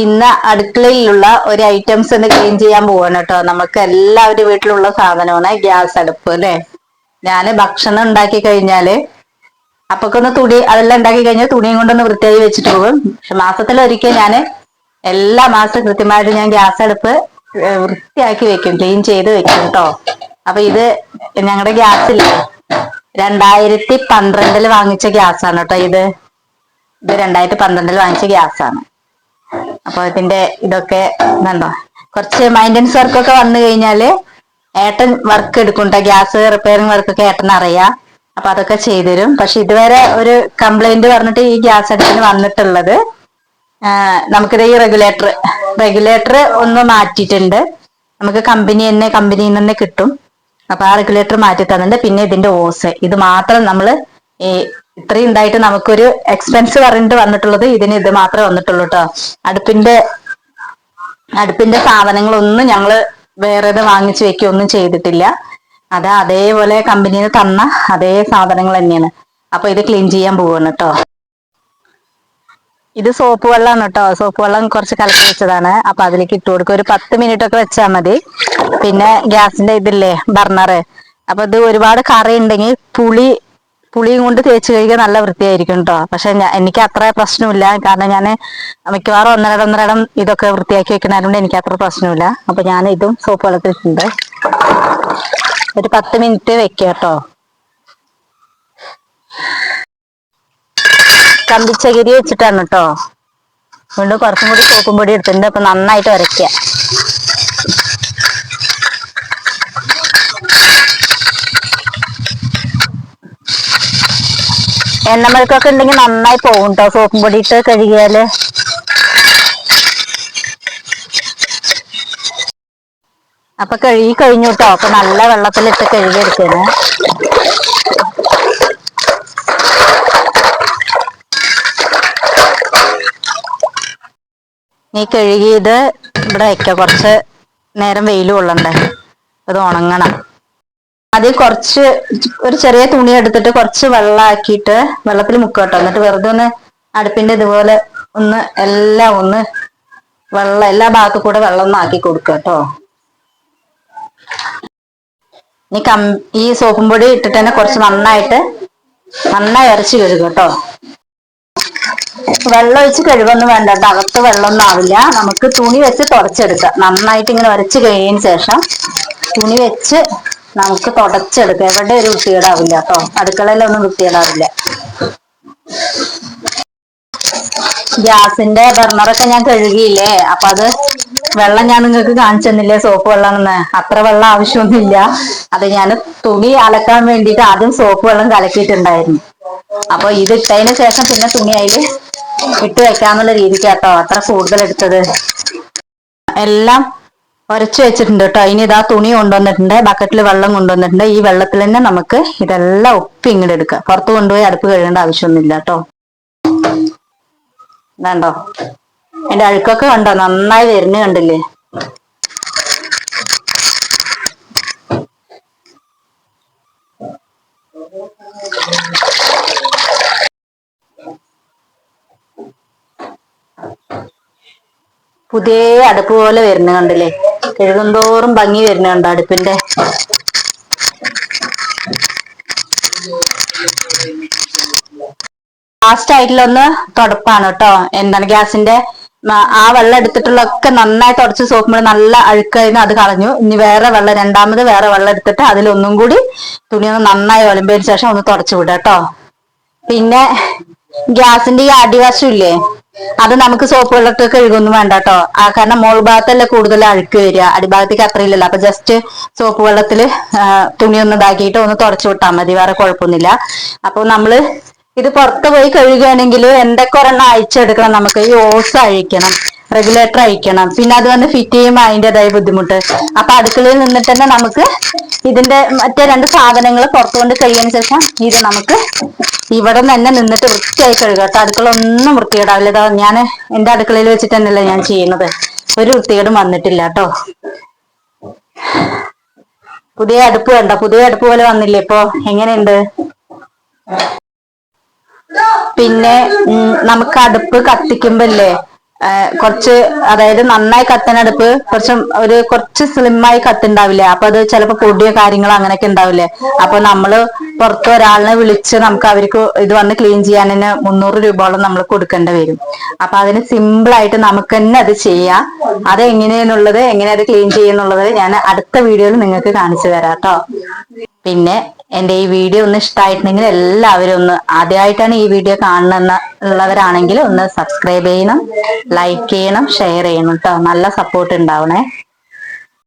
ഇന്ന് അടുക്കളയിലുള്ള ഒരു ഐറ്റംസ് ഒന്ന് ക്ലീൻ ചെയ്യാൻ പോവാണ് കേട്ടോ. നമുക്ക് എല്ലാവരും വീട്ടിലുള്ള സാധനമാണ് ഗ്യാസ് അടുപ്പ് അല്ലെ? ഞാൻ ഭക്ഷണം ഉണ്ടാക്കി കഴിഞ്ഞാൽ അപ്പൊക്കൊന്ന് തുണി അതെല്ലാം ഉണ്ടാക്കി കഴിഞ്ഞാൽ തുണിയും കൊണ്ടൊന്ന് വൃത്തിയായി വെച്ചിട്ട് പോകും. പക്ഷെ മാസത്തിൽ ഒരിക്കൽ ഞാൻ എല്ലാ മാസം കൃത്യമായിട്ട് ഞാൻ ഗ്യാസ് അടുപ്പ് വൃത്തിയാക്കി വെക്കും ക്ലീൻ ചെയ്ത് വെക്കും കേട്ടോ. അപ്പൊ ഇത് ഞങ്ങളുടെ ഗ്യാസ് ഇല്ലേ? രണ്ടായിരത്തി പന്ത്രണ്ടിൽ വാങ്ങിച്ച ഗ്യാസ് ആണ് കേട്ടോ ഇത്. ഇത് രണ്ടായിരത്തി പന്ത്രണ്ടിൽ വാങ്ങിച്ച ഗ്യാസ് ആണ് അപ്പൊ ഇതിന്റെ ഇതൊക്കെ എന്താ കുറച്ച് മൈന്റൻസ് വർക്കൊക്കെ വന്നു കഴിഞ്ഞാൽ ഏട്ടൻ വർക്ക് എടുക്കുന്നുണ്ട് ഗ്യാസ് റിപ്പയറിംഗ് വർക്കൊക്കെ ഏട്ടൻ അറിയാം. അപ്പൊ അതൊക്കെ ചെയ്തുതരും. പക്ഷെ ഇതുവരെ ഒരു കംപ്ലൈന്റ് പറഞ്ഞിട്ട് ഈ ഗ്യാസ് അടുപ്പിന് വന്നിട്ടുള്ളത് നമുക്കിത് ഈ റെഗുലേറ്റർ റെഗുലേറ്റർ ഒന്ന് മാറ്റിയിട്ടുണ്ട്. നമുക്ക് കമ്പനി തന്നെ കമ്പനിയിൽ നിന്ന് കിട്ടും. അപ്പൊ ആ റെഗുലേറ്റർ മാറ്റി തന്നിട്ടുണ്ട്. പിന്നെ ഇതിന്റെ ഓസ്. ഇത് മാത്രം നമ്മൾ ഈ ഇത്രയും ഉണ്ടായിട്ട് നമുക്കൊരു എക്സ്പെൻസ് പറഞ്ഞിട്ട് വന്നിട്ടുള്ളത് ഇതിന് ഇത് മാത്രമേ വന്നിട്ടുള്ളൂ കേട്ടോ അടുപ്പിന്റെ അടുപ്പിന്റെ സാധനങ്ങളൊന്നും ഞങ്ങൾ വേറെ വാങ്ങിച്ചു വെക്കുകയൊന്നും ചെയ്തിട്ടില്ല. അത് അതേപോലെ കമ്പനിയിൽ തന്ന അതേ സാധനങ്ങൾ തന്നെയാണ്. അപ്പൊ ഇത് ക്ലീൻ ചെയ്യാൻ പോവാണ് കേട്ടോ ഇത് സോപ്പ് വെള്ളമാണ് കേട്ടോ സോപ്പ് വെള്ളം കുറച്ച് കലക്കി വെച്ചതാണ്. അപ്പൊ അതിലേക്ക് ഇട്ട് കൊടുക്കുക ഒരു പത്ത് മിനിറ്റ് ഒക്കെ വെച്ചാൽ മതി. പിന്നെ ഗ്യാസിന്റെ ഇതില്ലേ ബർണർ അപ്പൊ ഇത് ഒരുപാട് കറി ഉണ്ടെങ്കിൽ പുളി പുളിയും കൊണ്ട് തേച്ച് കഴിക്കാൻ നല്ല വൃത്തിയായിരിക്കും കേട്ടോ പക്ഷെ എനിക്ക് അത്ര പ്രശ്നമില്ല. കാരണം ഞാൻ മിക്കവാറും ഒന്നരടം ഒന്നരടം ഇതൊക്കെ വൃത്തിയാക്കി വെക്കണതുകൊണ്ട് എനിക്ക് അത്ര പ്രശ്നമില്ല. അപ്പൊ ഞാൻ ഇതും സോപ്പ് വെള്ളത്തിട്ടുണ്ട് ഒരു പത്ത് മിനിറ്റ് വെക്കുക കേട്ടോ. കമ്പിച്ചകിരി വെച്ചിട്ടാണ് കേട്ടോ വീണ്ടും കുറച്ചും കൂടി സോപ്പും പൊടി എടുത്തിട്ടുണ്ട്. അപ്പൊ നന്നായിട്ട് ഉരയ്ക്കുക എണ്ണമഴുക്കൊക്കെ ഉണ്ടെങ്കിൽ നന്നായി പോകും കേട്ടോ സോപ്പും പൊടി ഇട്ട് കഴുകിയാൽ. അപ്പൊ കഴുകി കഴിഞ്ഞു കേട്ടോ അപ്പൊ നല്ല വെള്ളത്തിലിട്ട് കഴുകി എടുത്തേന് നീ കഴുകിയത് ഇവിടെ വയ്ക്ക കുറച്ച് നേരം വെയിൽ കൊള്ളണ്ടേ. അത് ഉണങ്ങണം. ആദ്യം കുറച്ച് ഒരു ചെറിയ തുണി എടുത്തിട്ട് കുറച്ച് വെള്ളമാക്കിയിട്ട് വെള്ളത്തിൽ മുക്കട്ടോ എന്നിട്ട് വെറുതെ ഒന്ന് അടുപ്പിന്റെ ഇതുപോലെ ഒന്ന് എല്ലാം ഒന്ന് വെള്ളം എല്ലാ ഭാഗത്തു കൂടെ വെള്ളം ഒന്ന് ആക്കി കൊടുക്കുക കേട്ടോ. ഇനി കം ഈ സോപ്പും പൊടി ഇട്ടിട്ട് തന്നെ കുറച്ച് നന്നായിട്ട് നന്നായി ഇറച്ചി കഴുകും കേട്ടോ. വെള്ളം ഒഴിച്ച് കഴുകൊന്നും വേണ്ട കേട്ടോ. അകത്ത് വെള്ളമൊന്നും ആവില്ല. നമുക്ക് തുണി വെച്ച് തുടച്ചെടുക്കാം. നന്നായിട്ട് ഇങ്ങനെ വരച്ച് കഴിഞ്ഞതിന് ശേഷം തുണി വെച്ച് നമുക്ക് തുടച്ചെടുക്കാം. എവിടെ ഒരു വൃത്തികേടാവില്ല കേട്ടോ. അടുക്കളയിലൊന്നും വൃത്തികേടാവില്ല. ഗ്യാസിന്റെ ബർണറൊക്കെ ഞാൻ കഴുകിയില്ലേ? അപ്പൊ അത് വെള്ളം ഞാൻ നിങ്ങൾക്ക് കാണിച്ചു തന്നില്ലേ സോപ്പ് വെള്ളമാണെന്ന് അത്ര വെള്ളം ആവശ്യമൊന്നുമില്ല. അത് ഞാൻ തുണി അലക്കാൻ വേണ്ടിട്ട് ആദ്യം സോപ്പ് വെള്ളം കലക്കിയിട്ടുണ്ടായിരുന്നു. അപ്പൊ ഇത് ഇട്ടതിന് ശേഷം പിന്നെ തുണി അതിൽ ഇട്ട് വെക്കാന്നുള്ള രീതിക്കാട്ടോ. അത്ര കൂടുതൽ എടുത്തത്. എല്ലാം ഉരച്ചു വെച്ചിട്ടുണ്ട് കേട്ടോ ഇനി ഇതാ തുണി കൊണ്ടുവന്നിട്ടുണ്ട്. ബക്കറ്റിൽ വെള്ളം കൊണ്ടുവന്നിട്ടുണ്ട്. ഈ വെള്ളത്തിൽ തന്നെ നമുക്ക് ഇതെല്ലാം ഉപ്പി ഇങ്ങോട്ട് എടുക്കുക പുറത്ത് കൊണ്ടുപോയി അടുപ്പ് കഴുകേണ്ട ആവശ്യമൊന്നുമില്ല കേട്ടോ വേണ്ടോ എന്റെ അഴുക്കൊക്കെ കണ്ടോ? നന്നായി വരുന്ന കണ്ടില്ലേ? പുതിയ അടുപ്പ് പോലെ വരുന്ന കണ്ടില്ലേ? കഴുകുന്തോറും ഭംഗി വരുന്നുണ്ട് അടുപ്പിന്റെ? ലാസ്റ്റ് ആയിട്ടുള്ള ഒന്ന് തുടപ്പാണ് കേട്ടോ. എന്താണ് ഗ്യാസിന്റെ? ആ വെള്ളം എടുത്തിട്ടുള്ളൊക്കെ നന്നായി തുടച്ച് സോക്കുമ്പോൾ നല്ല അഴുക്കായിരുന്നു അത് കളഞ്ഞു. ഇനി വേറെ വെള്ളം രണ്ടാമത് വേറെ വെള്ളം എടുത്തിട്ട് അതിലൊന്നും കൂടി തുണി ഒന്ന് നന്നായി ഒളിമ്പതിന് ശേഷം ഒന്ന് തുടച്ചു വിടാം കേട്ടോ. പിന്നെ ഗ്യാസിന്റെ ഈ അടിവശം ഇല്ലേ അത് നമുക്ക് സോപ്പ് വെള്ളത്തൊക്കെ കഴുകൊന്നും വേണ്ട കേട്ടോ ആ കാരണം മോൾ ഭാഗത്തല്ലേ കൂടുതൽ അഴുക്ക് വരിക. അടിഭാഗത്തേക്ക് അത്ര ഇല്ലല്ലോ അപ്പൊ ജസ്റ്റ് സോപ്പ് വെള്ളത്തിൽ തുണി ഒന്ന് ഇതാക്കിയിട്ട് ഒന്ന് തുടച്ചു വിട്ടാൽ മതി. വേറെ കുഴപ്പമൊന്നുമില്ല. അപ്പൊ നമ്മൾ ഇത് പുറത്ത് പോയി കഴുകുകയാണെങ്കിൽ എന്തൊക്കെ ഒരെണ്ണം അഴിച്ചെടുക്കണം? നമുക്ക് ഈ ഓസ് അഴിക്കണം. റെഗുലേറ്റർ അയക്കണം. പിന്നെ അത് വന്ന് ഫിറ്റ് ചെയ്യുമ്പോൾ അതിന്റെതായ ബുദ്ധിമുട്ട്. അപ്പൊ അടുക്കളയിൽ നിന്നിട്ട് തന്നെ നമുക്ക് ഇതിന്റെ മറ്റേ രണ്ട് സാധനങ്ങൾ പുറത്തുകൊണ്ട് കഴിയുന്ന ശേഷം ഇത് നമുക്ക് ഇവിടെ തന്നെ നിന്നിട്ട് വൃത്തിയായി കഴുകുക കേട്ടോ. അടുക്കള ഒന്നും വൃത്തികേടാവില്ല. ഇതാ ഞാൻ എന്റെ അടുക്കളയിൽ വെച്ചിട്ട് തന്നെയല്ലേ ഞാൻ ചെയ്യുന്നത്. ഒരു വൃത്തികേടും വന്നിട്ടില്ല കേട്ടോ. പുതിയ അടുപ്പ് വേണ്ട പുതിയ അടുപ്പ് പോലെ വന്നില്ല ഇപ്പൊ? എങ്ങനെയുണ്ട്? പിന്നെ നമുക്ക് അടുപ്പ് കത്തിക്കുമ്പല്ലേ കുറച്ച് അതായത് നന്നായി കത്തനടുപ്പ് കുറച്ച് ഒരു കുറച്ച് സ്ലിമ്മായി കത്തുണ്ടാവില്ലേ അപ്പൊ അത് ചിലപ്പോ പൊടിയോ കാര്യങ്ങളോ അങ്ങനെയൊക്കെ ഉണ്ടാവില്ലേ? അപ്പൊ നമ്മൾ പുറത്ത് ഒരാളിനെ വിളിച്ച് നമുക്ക് അവർക്ക് ഇത് വന്ന് ക്ലീൻ ചെയ്യാൻ തന്നെ മുന്നൂറ് രൂപയോളം നമ്മൾ കൊടുക്കേണ്ടി വരും. അപ്പൊ അതിന് സിമ്പിൾ ആയിട്ട് നമുക്ക് തന്നെ അത് ചെയ്യാം. അത് എങ്ങനെയെന്നുള്ളത് എങ്ങനെ അത് ക്ലീൻ ചെയ്യുന്നുള്ളത് ഞാൻ അടുത്ത വീഡിയോയിൽ നിങ്ങൾക്ക് കാണിച്ചു തരാം കേട്ടോ പിന്നെ എന്റെ ഈ വീഡിയോ ഒന്ന് ഇഷ്ടമായിട്ടുണ്ടെങ്കിൽ എല്ലാവരും ഒന്ന് ആദ്യമായിട്ടാണ് ഈ വീഡിയോ കാണുന്ന ഉള്ളവരാണെങ്കിൽ ഒന്ന് സബ്സ്ക്രൈബ് ചെയ്യണം ലൈക്ക് ചെയ്യണം ഷെയർ ചെയ്യണം കേട്ടോ നല്ല സപ്പോർട്ട് ഉണ്ടാവണേ.